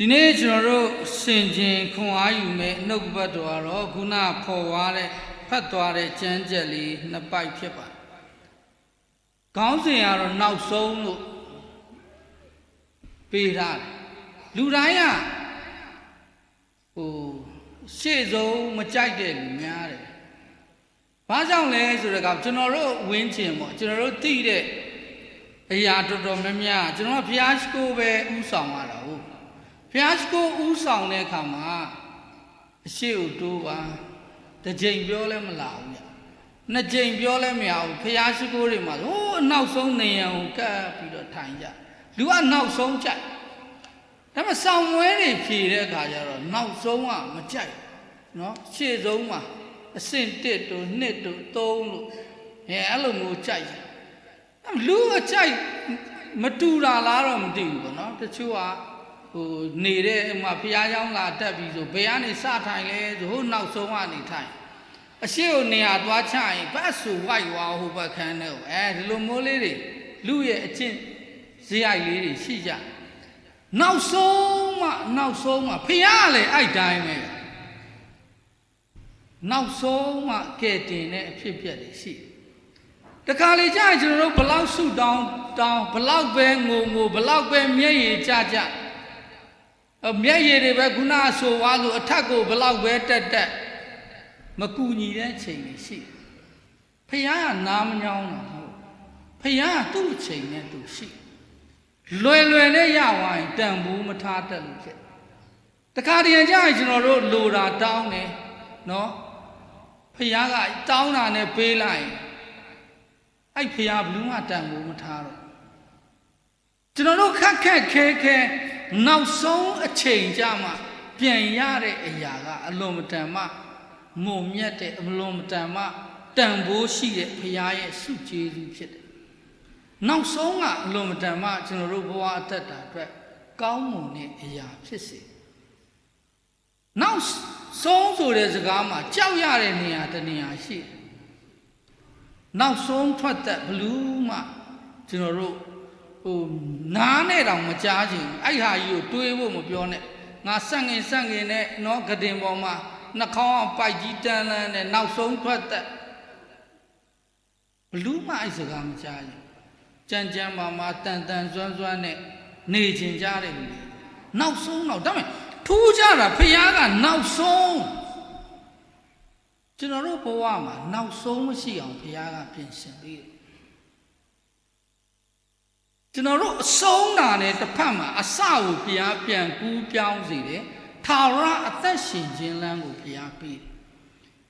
ဒီနေ့ကျွန်တော်တို့စင်ကျင်ခွန်အားယူမဲ့နှုတ်ကပတ်တော်ကတော့ခုနဖော်သွားတဲ့ဖတ်သွားတဲ့ကျမ်းချက်လေးနှစ်ပိုက်ဖြစ်ပါတယ်။ခေါင်းစဉ်ကတော့နောက်ဆုံးလို့ပေးထားတယ်။လူတိုင်းကဟိုရှေ့ဆုံးမကြိုက်တဲ့လူများတယ်။ဘာကြောင့်လဲဆိုတော့ကကျွန်တော်တို့ဝင်းကျင်ပေါ့ကျွန်တော်တို့သိတဲ့အရာတော်တော်များများကျွန်တော်ကဘုရားရှိခိုးပဲဥဆောင်ရတာဟုတ် ဘုရားရှိခိုးဥဆောင်တဲ့အခါမှာအရှိကိုတိုးပါတစ်ချိန်ပြောလဲမလာဘူးညနှစ်ချိန်ပြောလဲမရဘူးဘုရားရှိခိုးတွေမှာဟိုးအနောက်ဆုံးနေရန်ကိုကပ်ပြီးတော့ထိုင်ကြလူကနောက်ဆုံးကြိုက်ဒါပေမဲ့ဆောင်ဝဲတွေဖြေတဲ့အခါကျတော့နောက်ဆုံးကမကြိုက်နော်ရှေ့ဆုံးမှာအဆင့်1တို့2တို့3တို့အဲအဲ့လိုမျိုးကြိုက်လူအကြိုက်မတူတာလားတော့မသိဘူးပေါ့နော်တချို့ကနေတဲ့ဥမာဖះเจ้าလာတက်ပြီးဆိုဘယ်ကနေစထိုင်လဲဆိုဟိုနောက်ဆုံးကနေထိုင်အရှိကိုနေရာသွားချရင်ဘတ်ဆူဝိုက်ဝါဟိုဘက်ခန်းနဲ့အဲဒီလိုမိုးလေးတွေလူရဲ့အချင်းဇေယိုက်လေးတွေရှိကြနောက်ဆုံးမှနောက်ဆုံးမှဖះကလည်းအဲ့တိုင်းပဲနောက်ဆုံးမှကဲတင်တဲ့အဖြစ်အပျက်တွေရှိတယ် တခါလေကြာရင်ကျွန်တော်တို့ဘလောက်ဆုတောင်းတောင်းဘလောက်ပဲငိုငိုဘလောက်ပဲမျက်ရည်ကျကျအ မျက်ရည်တွေပဲခုနဆိုွားလို့အထက်ကိုဘလောက်ပဲတက်တက်မကူညီတဲ့ချိန်တွေရှိတယ်ဖះကနားမညောင်းတာမဟုတ်ဖះကသူ့အချိန်နဲ့သူရှိလွယ်လွယ်နဲ့ရသွားရင်တန်ဖိုးမထားတတ်လို့ဖြစ်တခါတည်းကြာရင်ကျွန်တော်တို့လိုတာတောင်းတယ်နော်ဖះကတောင်းတာနဲ့ပေးလိုက်ရင်အဲ့ဖះဘလူးမတန်ကိုမထားတော့ကျွန်တော်တို့ခက်ခက်ခဲခဲ နောက်ဆုံးအချိန်ကြမှာပြန်ရတဲ့အရာကအလွန်မတန်မှမုံမြတ်တဲ့အလွန်မတန်မှတန်ဖိုးရှိတဲ့ဖះရဲ့စုကျေးဇူးဖြစ်တယ်နောက်ဆုံးကအလွန်မတန်မှကျွန်တော်တို့ဘဝအသက်တာအတွက်ကောင်းမွန်တဲ့အရာဖြစ်စေနောက်ဆုံးဆိုတဲ့စကားမှာကြောက်ရတဲ့နေရာတစ်နေရာရှိတယ်နောက်ဆုံးထွက်သက်ဘလူးမှကျွန်တော်တို့ဟို နားနဲ့တောင်မကြားချင်ဘူးအဲ့ဟာကြီးကိုတွေးဖို့မပြောနဲ့ငါဆက်ငင်ဆက်ငင်နဲ့နော်ဂတင်ပေါ်မှာနှာခေါင်းအောင်ပိုက်ကြီးတန်းလန်းနဲ့နောက်ဆုံးထွက်သက်ဘလူးမှအဲ့စကားမကြားချင်ကြမ်းကြမ်းမာမာတန်တန်စွမ်းစွမ်းနဲ့နေချင်ကြတယ်လူတွေနောက်ဆုံးတော့ဒါပေမဲ့ထူးကြတာဖះကနောက်ဆုံးကျွန်တော်တို့ဘဝမှာနောက်ဆုံးမရှိအောင်ဘုရားကပြင်ဆင်ပေးတယ် ကျွန်တော်တို့အဆုံးတာနဲ့တစ်ဖက်မှာအစကိုဘုရားပြန်ကူးပြောင်းစေတယ်ထာဝရအသက်ရှင်ခြင်းလမ်းကိုဘုရားပေးတယ်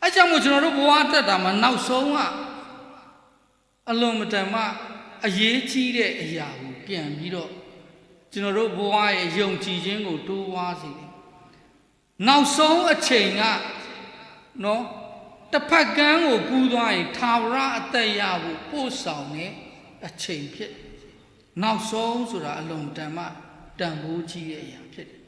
အဲကြောင့်မို့ကျွန်တော်တို့ဘဝတက်တာမှာနောက်ဆုံးကအလွန်မတန်မှအရေးကြီးတဲ့အရာကိုပြန်ပြီးတော့ကျွန်တော်တို့ဘဝရဲ့ယုံကြည်ခြင်းကိုတိုးပွားစေတယ်နောက်ဆုံးအချိန်ကနော်တစ်ဖက်ကန်းကိုကူးသွားရင်ထာဝရအသက်ရဖို့ပို့ဆောင်တဲ့အချိန်ဖြစ်တယ်။ နောက်ဆုံးဆိုတာအလုံးတန်မှတန်ဖိုးကြီးတဲ့အရာဖြစ်တယ်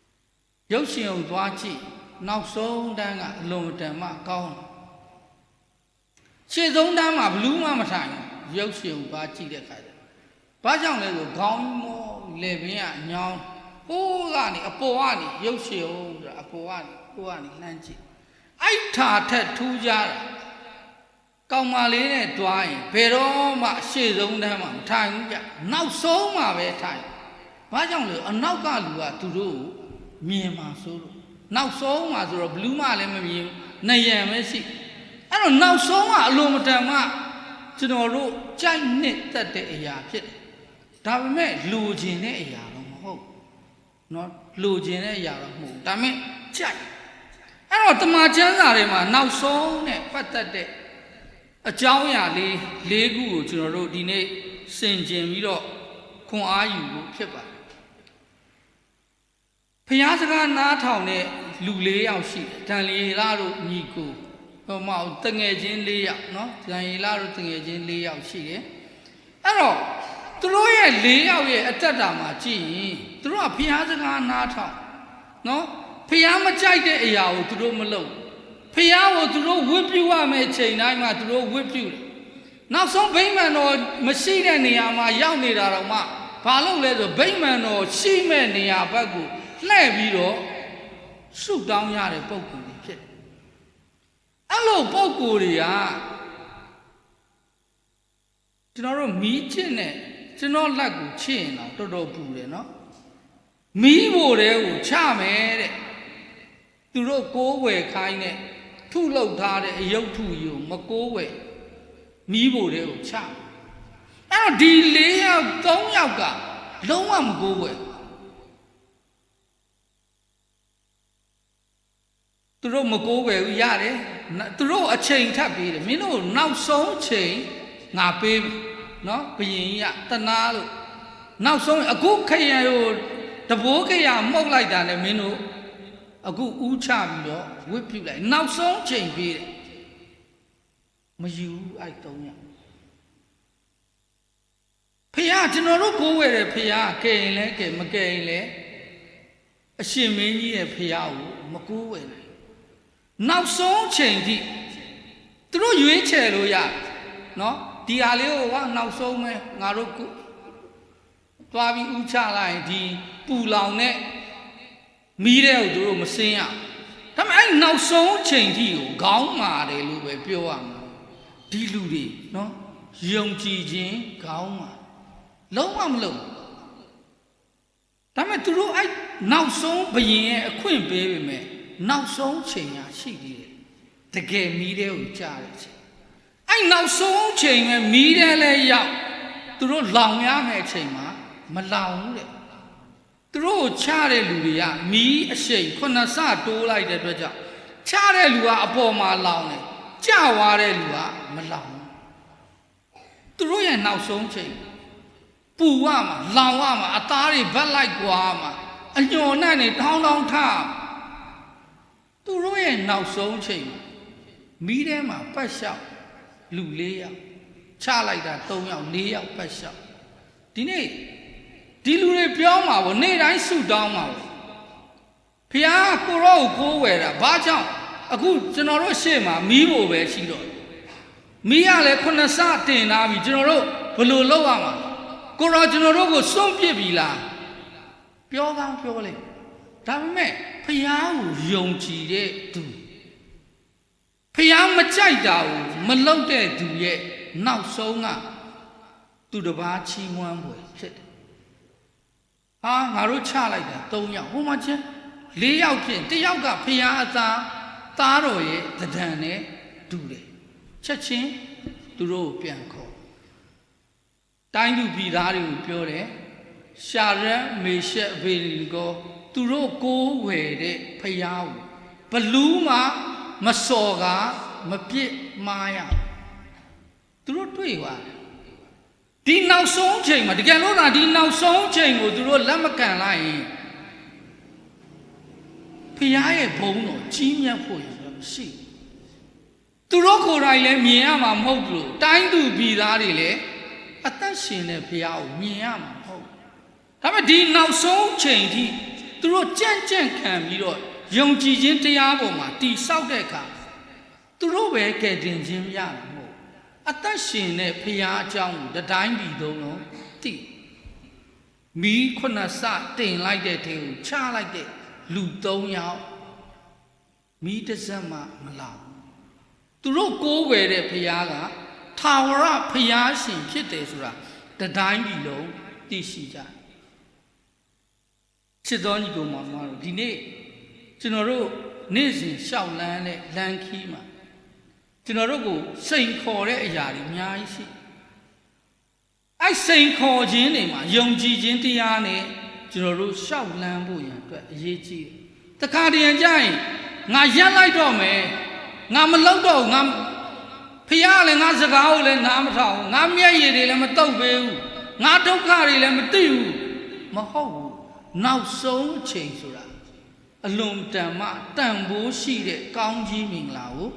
။ရုပ်ရှင်ကိုသွားကြည့်နောက်ဆုံးတန်းကအလုံးတန်မှကောင်းတယ်။ရှေ့ဆုံးတန်းမှာဘလူးမှမထိုင်ဘူးရုပ်ရှင်ကိုသွားကြည့်တဲ့အခါကျ။ဘာကြောင့်လဲဆိုခေါင်းမောလေပင်ကညောင်းဟိုးကနေအပေါ်ကနေရုပ်ရှင်ဟုတ်ဆိုတာအပေါ်ကနေဟိုးကနေလှမ်းကြည့်အဲ့ထာထက်ထူးကြတာ ကောင်မလေးနဲ့တွားရင်ဘယ်တော့မှအရှိဆုံးတန်းမှမထိုင်ဘူးကြနောက်ဆုံးမှပဲထိုင်ဘာကြောင့်လဲအနောက်ကလူကသူတို့ကိုမြင်မှာဆိုလို့နောက်ဆုံးမှဆိုတော့ဘလူးမလည်းမမြင်ဘူးနယံပဲရှိအဲ့တော့နောက်ဆုံးကအလိုမတန်မှကျွန်တော်တို့ကြိုက်နှစ်သက်တဲ့အရာဖြစ်တယ်ဒါပေမဲ့လူကျင်တဲ့အရာတော့မဟုတ်ဘူးเนาะလူကျင်တဲ့အရာတော့မဟုတ်ဘူးဒါပေမဲ့ကြိုက် အဲ့တော့တမန်ကျမ်းစာတွေမှာနောက်ဆုံးနဲ့ပတ်သက်တဲ့ အကြောင်းအရာလေး၄ခုကိုကျွန်တော်တို့ဒီနေ့ဆင်ခြင်ပြီးတော့ခွန်အားယူဖို့ဖြစ်ပါတယ်။ဖျားစကားနားထောင်တဲ့လူ၄ယောက်ရှိတယ်။ဒံလီလာတို့ညီကိုဟောမအောင်တငယ်ချင်း၄ယောက်နော်။ဒံလီလာတို့တငယ်ချင်း၄ယောက်ရှိတယ်။အဲ့တော့သူတို့ရဲ့၄ယောက်ရဲ့အတက်တာမှာကြည့်ရင်သူတို့ကဖျားစကားနားထောင်နော်ဖျားမကြိုက်တဲ့အရာကိုသူတို့မလုပ် ဖျားကိုသူတို့ဝတ်ပြုရမယ့်ချိန်တိုင်းမှာသူတို့ဝတ်ပြုတယ်နောက်ဆုံးဗိမာန်တော်မရှိတဲ့နေရာမှာရောက်နေတာတော့မှဘာလို့လဲဆိုဗိမာန်တော်ရှိမဲ့နေရာဘက်ကိုလှည့်ပြီးတော့ဆုတောင်းရတဲ့ပုံကိုယ်တွေဖြစ်တယ်အဲ့လိုပုံကိုယ်တွေကကျွန်တော်တို့မီးချစ်နဲ့ကျွန်တော်လက်ကိုချစ်ရင်တော့တော်တော်ပူတယ်နော်မီးဖို့တဲ့ကိုချမယ်တဲ့သူတို့ကိုးဝယ်ခိုင်းတဲ့ ထုလောက်ထားတဲ့အယုတ်ထုယူမကိုးဝယ်မီးဖို့တဲ့ကိုချမယ်အဲ့တော့ဒီ၄ယောက်၃ယောက်ကလုံးဝမကိုးဝယ်သူတို့မကိုးဝယ်ဘူးရတယ်သူတို့အချိန်ထပ်ပေးတယ်မင်းတို့နောက်ဆုံးချိန်ငါပေးမယ်နော်ဘယင်ကြီးကတနာလို့နောက်ဆုံးအခုခရံကိုတဘိုးခရမှုတ်လိုက်တာနဲ့မင်းတို့ အခုဥချပြီးတော့ဝစ်ပြုတ်လိုက်နောက်ဆုံးချိန်ပေးတယ်မယူဘူးအဲ့တုံးရဖះကျွန်တော်တို့ကိုးဝယ်တယ်ဖះကဲရင်လဲကဲမကဲရင်လဲအရှင်မင်းကြီးရဲ့ဖះကိုမကိုးဝယ်နိုင်နောက်ဆုံးချိန်ထိသူတို့ရွေးချယ်လို့ရတယ်နော်ဒီဟာလေးကိုကနောက်ဆုံးပဲငါတို့ကိုသွားပြီးဥချလိုက်ရင်ဒီပူလောင်နဲ့ မီးတဲ့ကိုသူတို့မစင်းရဒါပေမဲ့အဲ့နောက်ဆုံးချိန်ထိကိုခေါင်းမာတယ်လို့ပဲပြောရမှာဒီလူတွေနော်ယုံကြည်ခြင်းခေါင်းမာလုံးဝမလုံးဒါပေမဲ့သူတို့အဲ့နောက်ဆုံးဘယင်ရဲ့အခွင့်ပေးပေမဲ့နောက်ဆုံးချိန်ရရှိသေးတယ်တကယ်မီးတဲ့ကိုကြားတယ်ချိန်အဲ့နောက်ဆုံးချိန်ပဲမီးတဲ့လဲရောက်သူတို့လောင်ရမယ့်အချိန်မှာမလောင်ဘူးတဲ့ သူတို့ကိုချတဲ့လူတွေကမီးအရှိန်ခုနှစ်ဆတိုးလိုက်တဲ့အတွက်ကြောင့်ချတဲ့လူကအပေါ်မှာလောင်တယ်ကြွားတဲ့လူကမလောင်ဘူးသူတို့ရဲ့နောက်ဆုံးချိန်ပူရမှာလောင်ရမှာအသားတွေဗတ်လိုက်ကွာမှာအညော်နဲ့နေထောင်းထောင်းထားသူတို့ရဲ့နောက်ဆုံးချိန်မီးထဲမှာပတ်လျှောက်လူ၄ယောက်ချလိုက်တာ၃ယောက်၄ယောက်ပတ်လျှောက်ဒီနေ့ ဒီလူတွေပြောမှာဗောနေ့တိုင်းဆုတောင်းမှာဗောဖះကိုရောကိုကိုးဝယ်တာဘာကြောင့်အခုကျွန်တော်တို့ရှေ့မှာမီးဖို့ပဲရှိတော့မီးရလဲခုနှစ်ဆတင်လာပြီကျွန်တော်တို့ဘယ်လိုလုပ်ရမှာကိုရောကျွန်တော်တို့ကိုစွန့်ပစ်ပြီလားပြောကောင်းပြောလိုက်ဒါပေမဲ့ဖះကိုယုံကြည်တဲ့သူဖះမကြိုက်တာကိုမလုပ်တဲ့သူရဲ့နောက်ဆုံးကသူတစ်ပါးချီးမွမ်းဖွယ်ဖြစ်တယ်။ ဟာငါတို့ချလိုက်တာ၃ယောက်ဟိုမှာချင်း၄ယောက်ဖြစ်တစ်ယောက်ကဖះအသားသားတော်ရဲ့တဒံနဲ့ဒူတယ်။ချက်ချင်းသူတို့ကိုပြန်ခေါ်တိုင်းသူပြည်သားတွေကိုပြောတယ်ရှာရက်မေရှက်ဘေလီကိုသူတို့ကိုးဝယ်တဲ့ဖះကိုဘလူးမှမစော်ကမပြစ်မားရသူတို့တွေ့သွားတယ် ဒီနောက်ဆုံးချိန်မှာတကယ်လို့လားဒီနောက်ဆုံးချိန်ကိုသူတို့လက်မကန်လိုက်ရင်ဖះရဲ့ဘုံတော်ကြီးမြတ်ဖို့ရမရှိသူတို့ကိုယ်တိုင်လည်းမြင်ရမှာမဟုတ်ဘူးတိုင်းသူပြည်သားတွေလည်းအသက်ရှင်တဲ့ဖះကိုမြင်ရမှာမဟုတ်ဒါပေမဲ့ဒီနောက်ဆုံးချိန်ထိသူတို့ကြံ့ကြံ့ခံပြီးတော့ယုံကြည်ခြင်းတရားပေါ်မှာတည်ဆောက်တဲ့အခါသူတို့ပဲကယ်တင်ခြင်းရမှာမဟုတ် အသက်ရှင်တဲ့ဖရာအကြောင်းကိုတတိုင်းပြည်သုံးလုံးသိမီးခုနှစ်စတင်လိုက်တဲ့ထဲကိုချလိုက်တဲ့လူ၃ယောက်မီးတစ်စက်မှမလောင်သူတို့ကိုးဝယ်တဲ့ဖရာကထာဝရဖရာရှင်ဖြစ်တယ်ဆိုတာတတိုင်းပြည်လုံးသိရှိကြတယ်ချစ်တော်ညီကောင်မောင်တို့ဒီနေ့ကျွန်တော်တို့နေ့စဉ်ရှောက်လန်းတဲ့လမ်းခီးမှာ ကျွန်တော်တို့ကိုစိန်ခေါ်တဲ့အရာတွေအများကြီးရှိအဲ့စိန်ခေါ်ခြင်းတွေမှာယုံကြည်ခြင်းတရားနဲ့ကျွန်တော်တို့ရှောက်လန်းဖို့ရန်အတွက်အရေးကြီးတယ်။တခါတည်းကြရင်ငါရက်လိုက်တော့မယ်ငါမလောက်တော့ငါဖះလည်းငါစကားကိုလည်းနားမထောင်ငါမျက်ရည်တွေလည်းမတုပ်ပေးဘူးငါဒုက္ခတွေလည်းမသိဘူးမဟုတ်ဘူးနောက်ဆုံးအချိန်ဆိုတာအလွန်တန်မှတန်ဖိုးရှိတဲ့ကောင်းကြီးမင်္ဂလာကို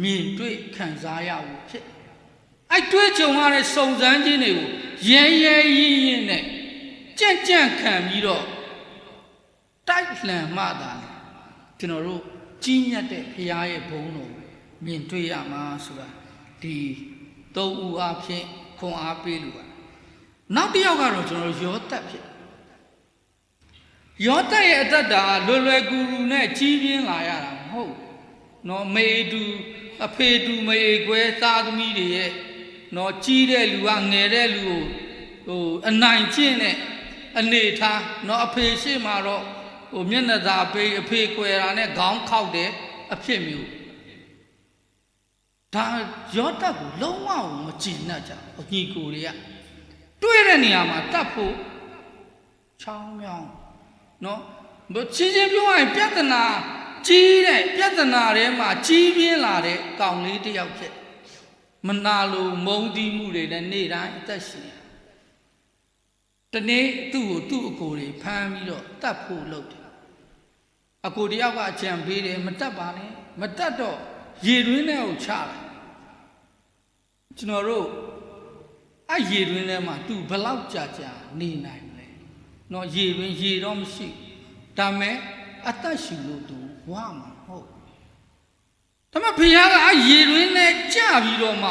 မြင်တွေ့ခံစားရဖို့ဖြစ်အဲ့တွေ့ကြုံရတဲ့စုံစမ်းခြင်းတွေကိုရဲရဲရင်ရင်နဲ့ကြက်ကြက်ခံပြီးတော့တိုက်လှန်မှသာလေကျွန်တော်တို့ကြီးမြတ်တဲ့ဖရာရဲ့ဘုန်းတော်မြင်တွေ့ရမှာဆိုတာဒီသုံးဦးအဖြစ်ခွန်အားပေးလို့ပါနောက်တစ်ယောက်ကတော့ကျွန်တော်ရောတက်ဖြစ်ယောသက်ရဲ့အသက်တာလွယ်လွယ်ကူကူနဲ့ကြီးပြင်းလာရတာမဟုတ် နော်မေတူအဖေတူမေကွဲသားသမီးတွေရဲ့နော်ကြီးတဲ့လူကငယ်တဲ့လူကိုဟိုအနိုင်ကျင့်တဲ့အနေထားနော်အဖေရှိမှတော့ဟိုမျက်နှာသာပေးအဖေကွယ်တာနဲ့ခေါင်းခောက်တဲ့အဖြစ်မျိုးဒါယောသက်ကိုလုံးဝမကြည်နှက်ကြဘူးအညီကိုတွေကတွေ့တဲ့နေရာမှာတတ်ဖို့ချောင်းမြောင်းနော်ဘချင်းချင်းပြောရရင်ပြဿနာ ကြီးတဲ့ပြဿနာထဲမှာကြီးပြင်းလာတဲ့ကောင်လေးတစ်ယောက်ဖြစ်မနာလိုမုန်းတီးမှုတွေနဲ့နေ့တိုင်းအသက်ရှင်တနေ့သူ့ကိုသူ့အကိုတွေဖမ်းပြီးတော့တတ်ဖို့လုပ်တယ်အကိုတယောက်ကအကြံပေးတယ်မတတ်ပါနဲ့မတတ်တော့ရေတွင်းထဲကိုချတယ်ကျွန်တော်တို့အဲ့ရေတွင်းထဲမှာသူဘယ်လောက်ကြာကြာနေနိုင်မလဲနော်ရေတွင်ရေတော့မရှိဒါမဲ့အသက်ရှူလို့သူ ဝါမှာဟုတ်ဒါမဲ့ဘုရားကအဲရေတွင်နဲ့ကြပြီးတော့မှ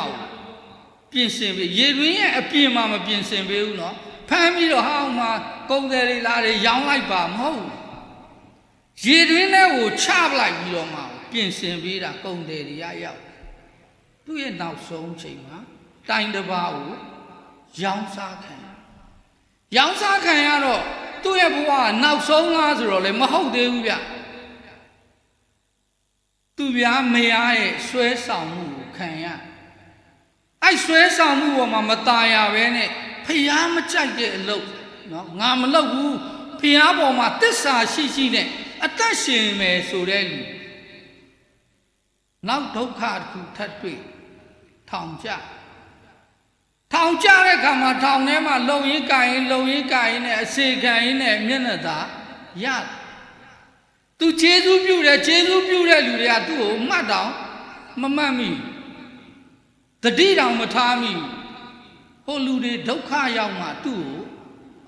ပြင်ဆင်ပေးရေတွင်ရဲ့အပြင်မှာမပြင်ဆင်ပေးဘူးနော်ဖမ်းပြီးတော့ဟောင်းမှာကုန်းတယ်တွေလာတယ်ရောင်းလိုက်ပါမဟုတ်ရေတွင်နဲ့ကိုချပလိုက်ပြီးတော့မှပြင်ဆင်ပေးတာကုန်းတယ်တွေရရောက်သူ့ရဲ့နောက်ဆုံးချိန်မှာတိုင်တစ်ပါးကိုရောင်းစားခံရရောင်းစားခံရတော့သူ့ရဲ့ဘဝကနောက်ဆုံးလားဆိုတော့လေမဟုတ်သေးဘူးဗျ သူဗျာမယားရဲ့ဆွဲဆောင်မှုကိုခံရအဲ့ဆွဲဆောင်မှုပေါ်မှာမตายရပဲနဲ့ဖျားမကြိုက်တဲ့အလုပ်နော်ငါမလုပ်ဘူးဖျားပေါ်မှာတစ္ဆာရှိရှိနဲ့အသက်ရှင်မယ်ဆိုတဲ့လူနောက်ဒုက္ခတစ်ခုထပ်တွေ့ထောင်ကြ ထောင်ကြတဲ့ခါမှာထောင်ထဲမှာလုံရင်းကင်ရင်လုံရင်းကင်ရင်နဲ့အစေခံရင်နဲ့မျက်နှာသာရတယ် သူခြေစူးပြုတ်တယ်ခြေစူးပြုတ်တဲ့လူတွေကသူ့ကိုမှတ်တောင်မမှတ်မိဘူးတတိတောင်မထားမိဘူးဟိုလူတွေဒုက္ခရောက်မှသူ့ကို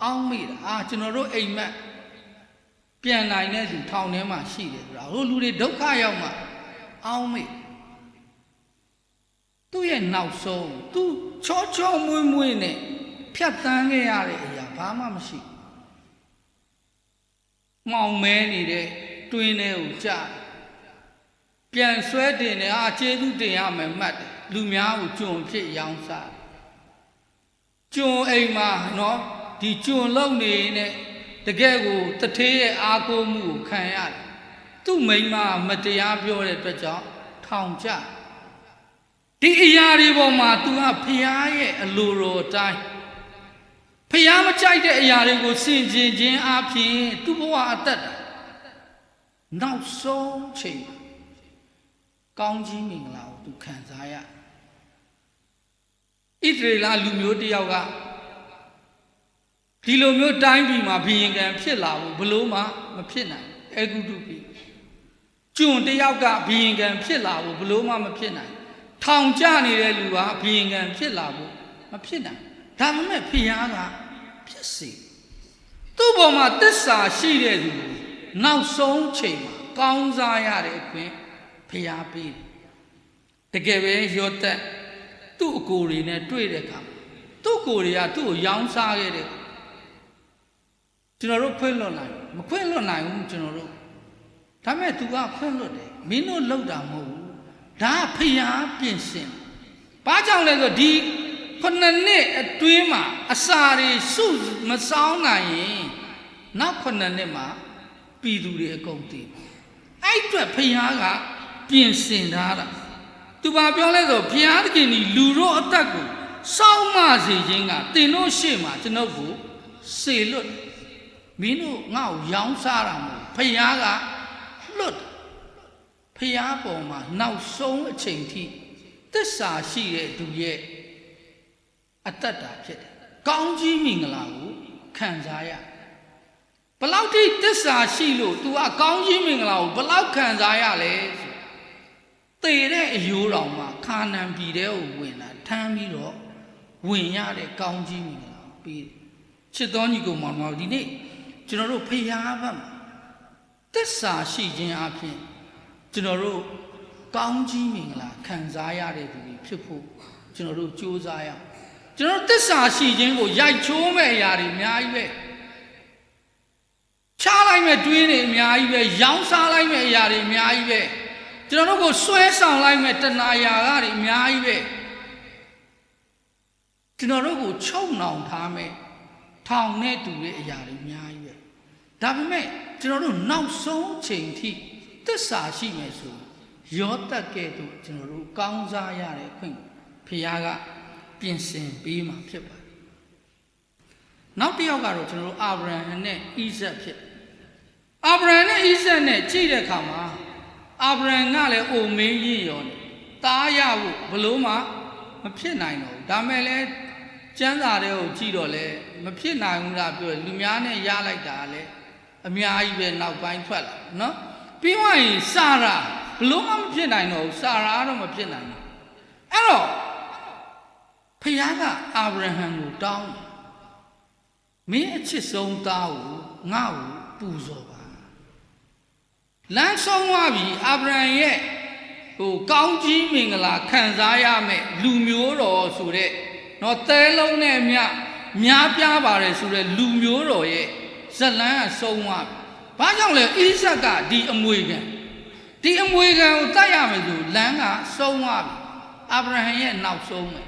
အောင်းမိတာအာကျွန်တော်တို့အိမ်မက်ပြန်နိုင်တဲ့သူထောင်ထဲမှာရှိတယ်ဆိုတာဟိုလူတွေဒုက္ခရောက်မှအောင်းမိသူ့ရဲ့နောက်ဆုံးသူချောချောမွေ့မွေ့နဲ့ဖြတ်တန်းခဲ့ရတဲ့အရာဘာမှမရှိဘူးမောင်မဲနေတဲ့ တွင်းထဲကိုကြာပြန်ဆွဲတင်တယ်အာကျေးဇူးတင်ရမယ်မှတ်တယ်လူများကိုကြုံဖြစ်ရောင်းစားကြုံအိမ်မှာနော်ဒီကြုံလုံနေနဲ့တကယ်ကိုတထေးရဲ့အာကိုမှုကိုခံရတယ်သူ့မိန်းမမတရားပြောတဲ့အတွက်ကြောင့်ထောင်ကျတယ်ဒီအရာတွေပေါ်မှာ तू ကဖျားရဲ့အလိုတော်အတိုင်းဖျားမကြိုက်တဲ့အရာတွေကိုစင်ကျင်ခြင်းအပြင်သူ့ဘဝအသက်တာ နောက်ဆုံးချိန်ကောင်းကြီးမင်္ဂလာကို तू ခံစားရဣသရေလလူမျိုးတစ်ယောက်ကဒီလိုမျိုးတိုင်းပြည်မှာဘီရင်ကံဖြစ်လာဖို့ဘလို့မှမဖြစ်နိုင်အေဂုတုပြီကျွန်းတစ်ယောက်ကဘီရင်ကံဖြစ်လာဖို့ဘလို့မှမဖြစ်နိုင်ထောင်ကျနေတဲ့လူကဘီရင်ကံဖြစ်လာဖို့မဖြစ်နိုင်ဒါပေမဲ့ဖျားကဖြစ်စေသူ့ပေါ်မှာတစ္ဆာရှိတဲ့သူကို နောက်ဆုံးချိန်မှာကောင်းစားရတဲ့အခွင့်ဖျားပေးတယ်တကယ်ပဲရောသက်သူ့အကိုတွေနဲ့တွေ့တဲ့အခါသူ့ကိုတွေကသူ့ကိုရောင်းစားခဲ့တယ်ကျွန်တော်တို့ခွင့်လွတ်နိုင်မခွင့်လွတ်နိုင်ဘူးကျွန်တော်တို့ဒါပေမဲ့ तू ကခွင့်လွတ်တယ်မင်းတို့လောက်တာမဟုတ်ဘူးဒါဖျားပြင်ဆင်ဘာကြောင့်လဲဆိုဒီခုနှစ်နှစ်အတွင်းမှာအစာတွေစုမဆောင်နိုင်ရင်နောက်ခုနှစ်နှစ်မှာ ပြည်သူတွေအကုန်တည်အဲ့အတွက်ဖျားကပြင်ဆင်ထားတာသူဘာပြောလဲဆိုဘုရားသခင်ဒီလူတို့အသက်ကိုစောင့်မစေခြင်းကတင်တို့ရှေ့မှာကျွန်ုပ်ကိုစေလွတ်မင်းတို့ငါ့ကိုရောင်းစားတာမဟုတ်ဘုရားကလွတ်တယ်ဖျားပေါ်မှာနောက်ဆုံးအချိန်ထိသစ္စာရှိတဲ့သူရဲ့အတ္တတာဖြစ်တယ်။ကောင်းကြီးမင်္ဂလာကိုခံစားရ။ ဘလောက်ထိသစ္စာရှိလို့ तू ကကောင်းကြီးမင်္ဂလာကိုဘလောက်ခံစားရလဲဆို။တေတဲ့အယိုးတော်မှာခါနံပြည်တဲ့ကိုဝင်လာထမ်းပြီးတော့ဝင်ရတဲ့ကောင်းကြီးမင်္ဂလာကိုပေးတယ်။ချစ်တော်ညီကောင်မောင်မောင်ဒီနေ့ကျွန်တော်တို့ဖျားဘက်မှာသစ္စာရှိခြင်းအပြင်ကျွန်တော်တို့ကောင်းကြီးမင်္ဂလာခံစားရတဲ့သူတွေဖြစ်ဖို့ကျွန်တော်တို့ကြိုးစားရအောင်ကျွန်တော်တို့သစ္စာရှိခြင်းကိုရိုက်ချိုးမဲ့အရာတွေအများကြီးပဲ ချလိုက်လိုက်မဲ့တွေးနေအများကြီးပဲရောင်းစားလိုက်မဲ့အရာတွေအများကြီးပဲကျွန်တော်တို့ကိုဆွဲဆောင်လိုက်မဲ့တဏှာရာကတွေအများကြီးပဲကျွန်တော်တို့ကိုချုပ်နှောင်ထားမဲ့ထောင်နဲ့တူတဲ့အရာတွေအများကြီးပဲဒါပေမဲ့ကျွန်တော်တို့နောက်ဆုံးချိန်ထိသစ္စာရှိမယ်ဆိုရောတက်ကဲ့သို့ကျွန်တော်တို့ကောင်းစားရတဲ့အခွင့်ဖခင်ကပြင်ဆင်ပေးမှာဖြစ်ပါတယ်နောက်တစ်ယောက်ကတော့ကျွန်တော်တို့အာဗြဟံနဲ့ဣဇက်ဖြစ် အာဗြဟံနဲ့ဣဇက်နဲ့ကြည့်တဲ့အခါမှာအာဗြဟံကလည်းအိုမင်းရင့်ရော်နေတားရဖို့ဘလို့မှမဖြစ်နိုင်တော့ဘူးဒါမဲ့လည်းကျမ်းစာတွေကိုကြည့်တော့လေမဖြစ်နိုင်ဘူးလားပြောတယ်လူများနဲ့ရလိုက်တာလည်းအများကြီးပဲနောက်ပိုင်းထွက်လာနော်ပြီးမှရင်စာရာဘလို့မှမဖြစ်နိုင်တော့ဘူးစာရာတော့မဖြစ်နိုင်ဘူးအဲ့တော့ဖခင်ကအာဗြဟံကိုတောင်းတယ်မင်းအချစ်ဆုံးသားကိုငါ့ကိုပူဇော်ပါ လမ်းဆုံးသွားပြီအာဗြဟံရဲ့ဟိုကောင်းကြီးမင်္ဂလာခံစားရမယ်လူမျိုးတော်ဆိုတဲ့နော်သဲလုံးနဲ့မြများပြားပါတယ်ဆိုတဲ့လူမျိုးတော်ရဲ့ဇလန်းကဆုံးသွားပြီဘာကြောင့်လဲအိဆက်ကဒီအမွေခံဒီအမွေခံကိုတတ်ရမယ်ဆိုလမ်းကဆုံးသွားပြီအာဗြဟံရဲ့နောက်ဆုံးပဲ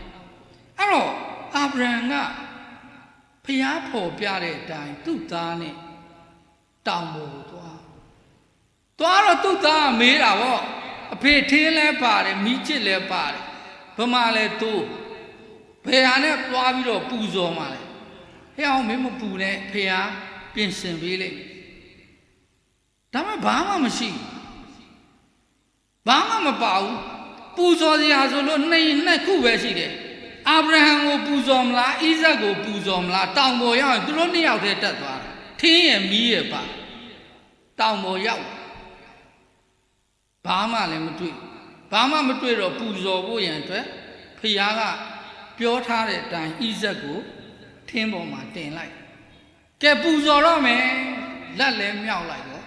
အဲ့တော့အာဗြဟံကဖျားဖော်ပြတဲ့အတိုင်းသူ့သားနဲ့တောင်ပေါ်ကို သွားသွားတော့သူ့သားကမေးတာဗောအဖေထင်းလဲပါတယ်မိချစ်လဲပါတယ်ဘမလဲသူ့ဘယ်ဟာနဲ့သွားပြီးတော့ပူဇော်မှလဲဟဲ့အောင်မင်းမပူနဲ့ဖေဟာပြင်ဆင်ပေးလိုက်ဒါမှဘာမှမရှိဘာမှမပါဘူးပူဇော်စရာဆိုလို့နှစ်နှစ်ခုပဲရှိတယ်အာဗြဟံကိုပူဇော်မလားအိဇက်ကိုပူဇော်မလားတောင်ပေါ်ရောက်ရင်သူတို့နှစ်ယောက်တည်းတက်သွားတယ်ထင်းရမီးရပါတောင်ပေါ်ရောက် ဘာမှလည်းမတွေ့ဘာမှမတွေ့တော့ပူဇော်ဖို့ရန်အတွက်ဖခင်ကပြောထားတဲ့အတိုင်းဣဇက်ကိုထင်းပေါ်မှာတင်လိုက်ကဲပူဇော်တော့မယ်လက်လည်းမြောက်လိုက်တော့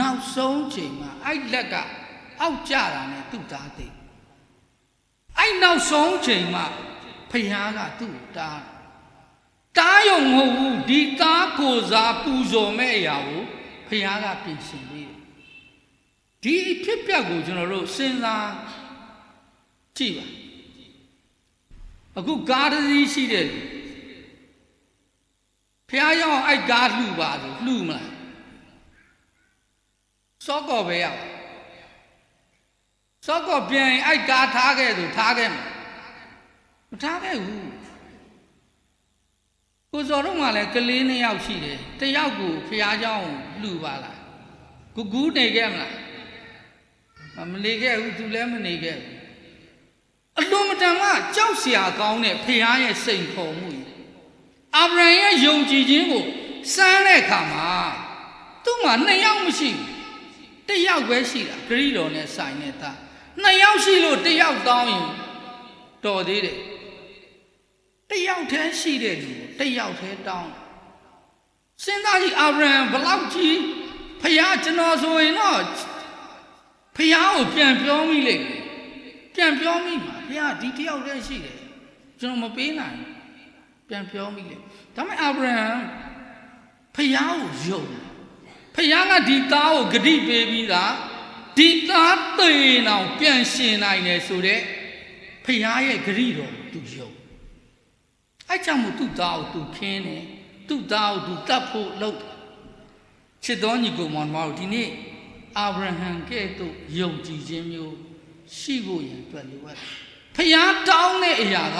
နောက်ဆုံးချိန်မှာအဲ့လက်ကအောက်ကျတာနဲ့သူ့သားသိအဲ့နောက်ဆုံးချိန်မှာဖခင်ကသူ့ကိုတားတားရုံမဟုတ်ဘူးဒီသားကိုစားပူဇော်မဲ့အရာကိုဖခင်ကပြင်ဆင်ပေးတယ် ဒီအဖြစ်ပြက်ကိုကျွန်တော်တို့စဉ်းစားကြည့်ပါအခုကားတစ်စီးရှိတယ်လူဖះရောက်အဲ့ကားလှူပါဆိုလှူမလားစောကောပဲရစောကောပြန်ရင်အဲ့ကားထားခဲ့သူထားခဲ့မှာမထားခဲ့ဘူးကိုစောတော့မှလည်းကလေးနှစ်ယောက်ရှိတယ်တယောက်ကိုဖះเจ้าလှူပါလားကူကူနေခဲ့မလား မနေခဲ့ဘူးသူလည်းမနေခဲ့ဘူးအလွန်မတန်မှကြောက်စရာကောင်းတဲ့ဖခင်ရဲ့စိန်ခေါ်မှုကြီးအာဗြဟံရဲ့ယုံကြည်ခြင်းကိုစမ်းတဲ့အခါမှာသူ့မှာနှစ်ယောက်မရှိဘူးတစ်ယောက်ပဲရှိတာဂရိတော်နဲ့ဆိုင်တဲ့သားနှစ်ယောက်ရှိလို့တစ်ယောက်တောင်းရင်တော်သေးတယ်တစ်ယောက်တည်းရှိတဲ့လူတစ်ယောက်တည်းတောင်းစဉ်းစားကြည့်အာဗြဟံဘလောက်ကြီးဖခင်ကျွန်တော်ဆိုရင်တော့ ဖះကိုပြန်ပြောမိလိမ့်မယ်ပြန်ပြောမိမှာဖះဒီတယောက်တည်းရှိတယ်ကျွန်တော်မပေးနိုင်ပြန်ပြောမိလိမ့်ဒါပေမဲ့အာဗြဟံဖះကိုယုံဖះကဒီသားကိုဂတိပေးပြီးသားဒီသားသေအောင်ပြန်ရှင်နိုင်တယ်ဆိုတော့ဖះရဲ့ဂတိတော်သူယုံအဲ့ကြောင့်မို့သူ့သားကိုသူခင်းတယ်သူ့သားကိုသူတတ်ဖို့လုပ်ချစ်တော်ညီကောင်မောင်တို့ဒီနေ့ အာဗြဟံကဲ့သို့ယုံကြည်ခြင်းမျိုးရှိဖို့ရန်အတွက်လိုအပ်တယ်။ဖျားတောင်းတဲ့အရာက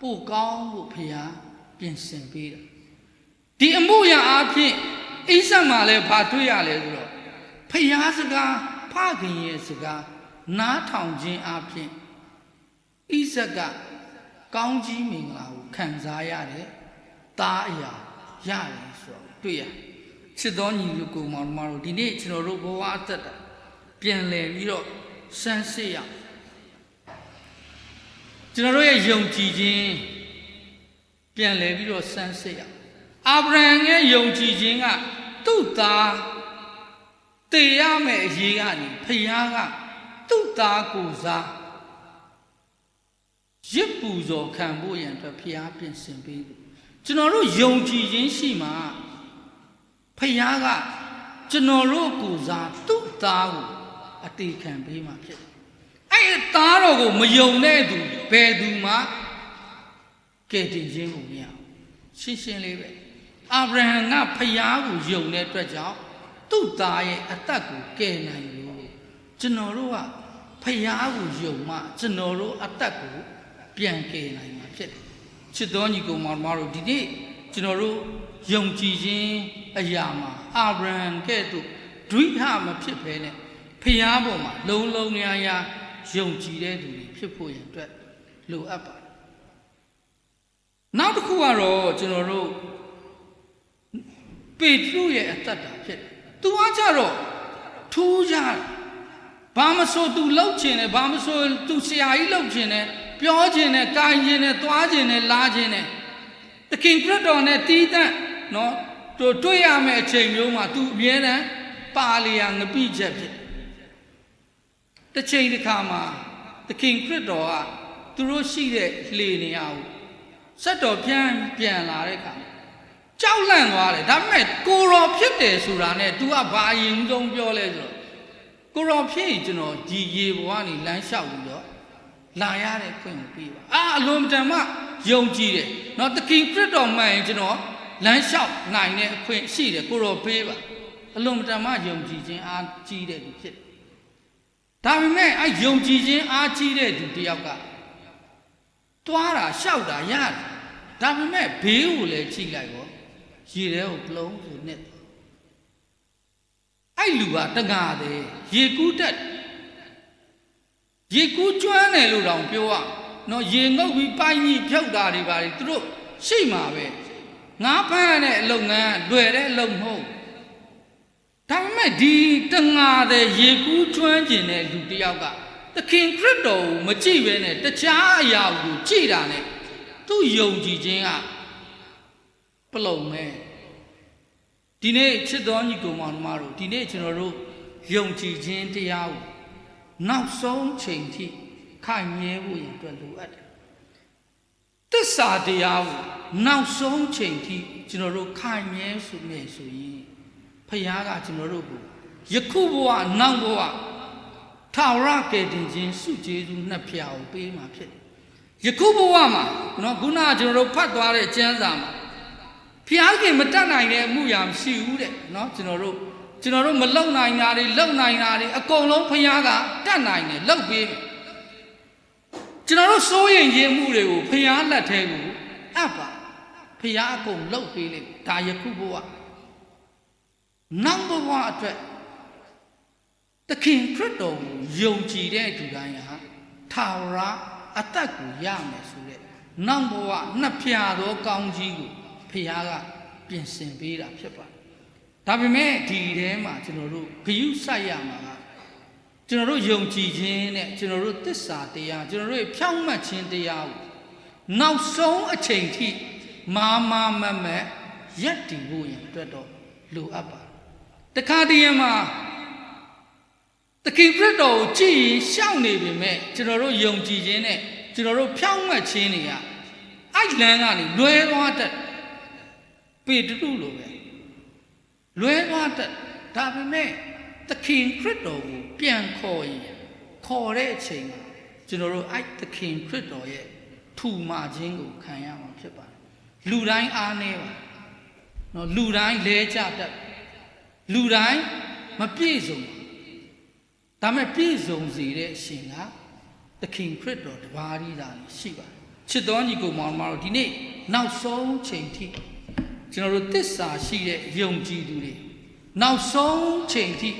ပိုကောင်းဖို့ဖျားပြင်ဆင်ပေးတာ။ဒီအမှုရာအဖြစ်အိဆတ်မှာလည်းဘာတွေ့ရလဲဆိုတော့ဖျားစကားဖခင်ရဲ့စကားနားထောင်ခြင်းအဖြစ်အိဆက်ကကောင်းကြီးမင်္ဂလာကိုခံစားရတယ်။တားအရာရတယ်ဆိုတော့တွေ့ရတယ် ချစ်တော်ညီလူကိုမောင်မတို့ဒီနေ့ကျွန်တော်တို့ဘဝအသက်တာပြန်လည်ပြီးတော့စမ်းစစ်ရကျွန်တော်တို့ရဲ့ယုံကြည်ခြင်းပြန်လည်ပြီးတော့စမ်းစစ်ရအာဗြဟံရဲ့ယုံကြည်ခြင်းကသူ့သားတည်ရမယ့်အရေးကနေဖခင်ကသူ့သားကိုစားရစ်ပူဇော်ခံဖို့ရန်အတွက်ဖခင်ပြင်ဆင်ပေးတယ်ကျွန်တော်တို့ယုံကြည်ခြင်းရှိမှ ဖယားကကျွန်တော်တို့ကိုယ်စားသူ့သားကိုအတေခံပေးမှဖြစ်တယ်အဲ့ဒီသားတော်ကိုမယုံတဲ့သူဘယ်သူမှကဲတင်ခြင်းကိုမရဘူးရှင်းရှင်းလေးပဲအာဗြဟံကဖယားကိုယုံတဲ့အတွက်ကြောင့်သူ့သားရဲ့အသက်ကိုကယ်နိုင်လို့ကျွန်တော်တို့ကဖယားကိုယုံမှကျွန်တော်တို့အသက်ကိုပြန်ကယ်နိုင်မှာဖြစ်တယ်ချစ်တော်ညီကောင်မောင်မတို့ဒီနေ့ကျွန်တော်တို့ ယုံကြည်ခြင်းအရာမှာအာဗြဟံကဲ့သို့ဒွိဟမဖြစ်ဘဲနဲ့ဖယားပေါ်မှာလုံလုံညာညာယုံကြည်တဲ့သူတွေဖြစ်ဖို့ရန်အတွက်လိုအပ်ပါတယ်နောက်တစ်ခုကတော့ကျွန်တော်တို့ပေတရုရဲ့အသက်တာဖြစ်တယ်။သူအားကြတော့ထူးကြတယ်။ဘာမဆို तू လှုပ်ချင်တယ်ဘာမဆို तू ဆရာကြီးလှုပ်ချင်တယ်ပြောချင်တယ်ကိုင်ချင်တယ်သွားချင်တယ်လာချင်တယ်။တခင်ခရစ်တော်နဲ့တီးတန့် နော်တို့တွေ့ရမယ့်အချိန်မျိုးမှာ तू အမြဲတမ်းပါလျာငပိချက်ဖြစ်တယ်။တစ်ချိန်တစ်ခါမှာတခင်ခရစ်တော်ကသူတို့ရှိတဲ့လှေနေရကိုဆက်တော်ပြန်ပြန်လာတဲ့အခါကြောက်လန့်သွားတယ်ဒါပေမဲ့ကိုရောဖြစ်တယ်ဆိုတာနဲ့ तू ကဘာအရင်ဆုံးပြောလဲဆိုတော့ကိုရောဖြစ်ရင်ကျွန်တော်ဒီရေဘဝကနေလမ်းလျှောက်ပြီးတော့လာရတဲ့ခွင့်ကိုပေးပါအာအလွန်တန်မှယုံကြည်တယ်เนาะတခင်ခရစ်တော်မှန်ရင်ကျွန်တော် လမ်းလျှောက်နိုင်တဲ့အခွင့်ရှိတယ်ကိုရောပေးပါအလွန်တန်မှယုံကြည်ခြင်းအားကြီးတဲ့သူဖြစ်တယ်ဒါပေမဲ့အဲယုံကြည်ခြင်းအားကြီးတဲ့သူတယောက်ကတွားတာရှောက်တာရတယ်ဒါပေမဲ့ဘေးကိုလည်းကြည့်လိုက်တော့ရေထဲကိုပလုံးဆိုနဲ့အဲ့လူကတကားတယ်ရေကူးတက်ရေကူးကျွမ်းတယ်လို့တောင်ပြောရနော်ရေငုပ်ပြီးပိုင်းကြီးဖြုတ်တာတွေပါလေသူတို့ရှိမှာပဲ ငါးဖမ်းတဲ့အလုပ်ငန်းလွယ်တဲ့အလုပ်မဟုတ်ဒါပေမဲ့ဒီတငါတဲ့ရေကူးကျွမ်းကျင်တဲ့လူတယောက်ကသခင်ခရစ်တော်ကိုမကြည့်ဘဲနဲ့တခြားအရာကိုကြည့်တာနဲ့သူ့ယုံကြည်ခြင်းကပလုံမဲ့ဒီနေ့ချစ်တော်ညီကောင်မောင်နှမတို့ဒီနေ့ကျွန်တော်တို့ယုံကြည်ခြင်းတရားကိုနောက်ဆုံးချိန်ထိခိုင်မြဲဖို့ရန်အတွက်လိုအပ်တယ်။ သစ္စာတရားကိုနောက်ဆုံးချိန်ထိကျွန်တော်တို့ခိုင်မြဲဆိုမြဲဆိုရင်ဖခင်ကကျွန်တော်တို့ကိုယခုဘဝနောက်ဘဝထာဝရကယ်တင်ခြင်းစုကျေးဇူးနှစ်ဖြာကိုပေးမှာဖြစ်တယ်။ယခုဘဝမှာနော်ခုနကကျွန်တော်တို့ဖတ်သွားတဲ့ကျမ်းစာမှာဖျားခင်မတတ်နိုင်တဲ့အမှုရာမရှိဘူးတဲ့နော်ကျွန်တော်တို့ကျွန်တော်တို့မလုံနိုင်တာတွေလုံနိုင်တာတွေအကုန်လုံးဖျားကတတ်နိုင်တယ်လုံပေးမယ် ကျွန်တော်တို့စိုးရင်ခြင်းမှုတွေကိုဖျားလက်ထဲကိုအပ်ပါဖျားအကုန်လုံပေးလိမ့်ဒါယခုဘဝနောက်ဘဝအတွက်သခင်ခရစ်တော်ကိုယုံကြည်တဲ့သူတိုင်းဟာထာဝရအသက်ကိုရမယ်ဆိုတဲ့နောက်ဘဝနှစ်ဖြာသောကောင်းကြီးကိုဖခင်ကပြင်ဆင်ပေးတာဖြစ်ပါတယ်။ဒါပေမဲ့ဒီထဲမှာကျွန်တော်တို့ဂယုစိုက်ရမှာက ကျွန်တော်တို့ယုံကြည်ခြင်းနဲ့ကျွန်တော်တို့သစ္စာတရားကျွန်တော်တို့ရဲ့ဖြောင့်မတ်ခြင်းတရားကိုနောက်ဆုံးအချိန်ထိမာမာမတ်မတ်ရက်တည်ဖို့ရန်အတွက်တော့လိုအပ်ပါတယ်။တခါတည်းမှာတခင်ခရစ်တော်ကိုကြည်ရင်ရှောက်နေပြီမဲ့ကျွန်တော်တို့ယုံကြည်ခြင်းနဲ့ကျွန်တော်တို့ဖြောင့်မတ်ခြင်းတွေကအဲ့လမ်းကနေလွဲသွားတတ်ပေတရုလိုပဲလွဲသွားတတ်ဒါပေမဲ့သခင်ခရစ်တော်ကို ပြန်ခေါ်ရင်ခေါ်တဲ့အချိန်မှာကျွန်တော်တို့အဲ့သခင်ခရစ်တော်ရဲ့ထူမာခြင်းကိုခံရမှာဖြစ်ပါတယ်လူတိုင်းအားနေပါနော်လူတိုင်းလဲကြတတ်လူတိုင်းမပြည့်စုံဒါမဲ့ပြည့်စုံစေတဲ့အရှင်ကသခင်ခရစ်တော်တပါးကြီးသာရှိပါတယ်ချစ်တော်ညီကိုမောင်မတော်ဒီနေ့နောက်ဆုံးချိန်ထိကျွန်တော်တို့တစ္ဆာရှိတဲ့ယုံကြည်သူတွေနောက်ဆုံးချိန်ထိ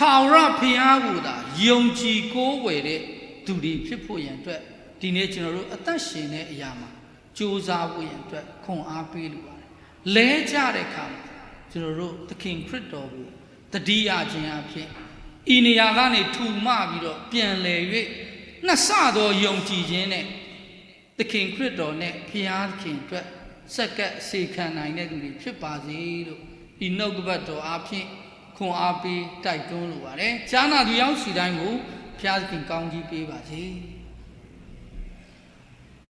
ထာဝရဘုရားကိုသာယုံကြည်ကိုးကွယ်တဲ့သူတွေဖြစ်ဖို့ရန်အတွက်ဒီနေ့ကျွန်တော်တို့အသက်ရှင်တဲ့အရာမှာကြိုးစားဖို့ရန်အတွက်ခွန်အားပေးလိုပါတယ်လဲကြတဲ့အခါမှာကျွန်တော်တို့သခင်ခရစ်တော်ကိုတတိယခြင်းအဖြစ်ဤနေရာကနေထူမပြီးတော့ပြန်လည်၍နှစ်ဆသောယုံကြည်ခြင်းနဲ့သခင်ခရစ်တော်နဲ့ဖျားသခင်အတွက်စက္ကပ်စေခံနိုင်တဲ့သူတွေဖြစ်ပါစေလို့ဒီနှုတ်ကပတ်တော်အားဖြင့် ခွန်အားပေးတိုက်တွန်းလိုပါတယ်။ဈာနာသူရောက်စီတိုင်းကိုဖျားသခင်ကောင်းကြီးပေးပါစေ။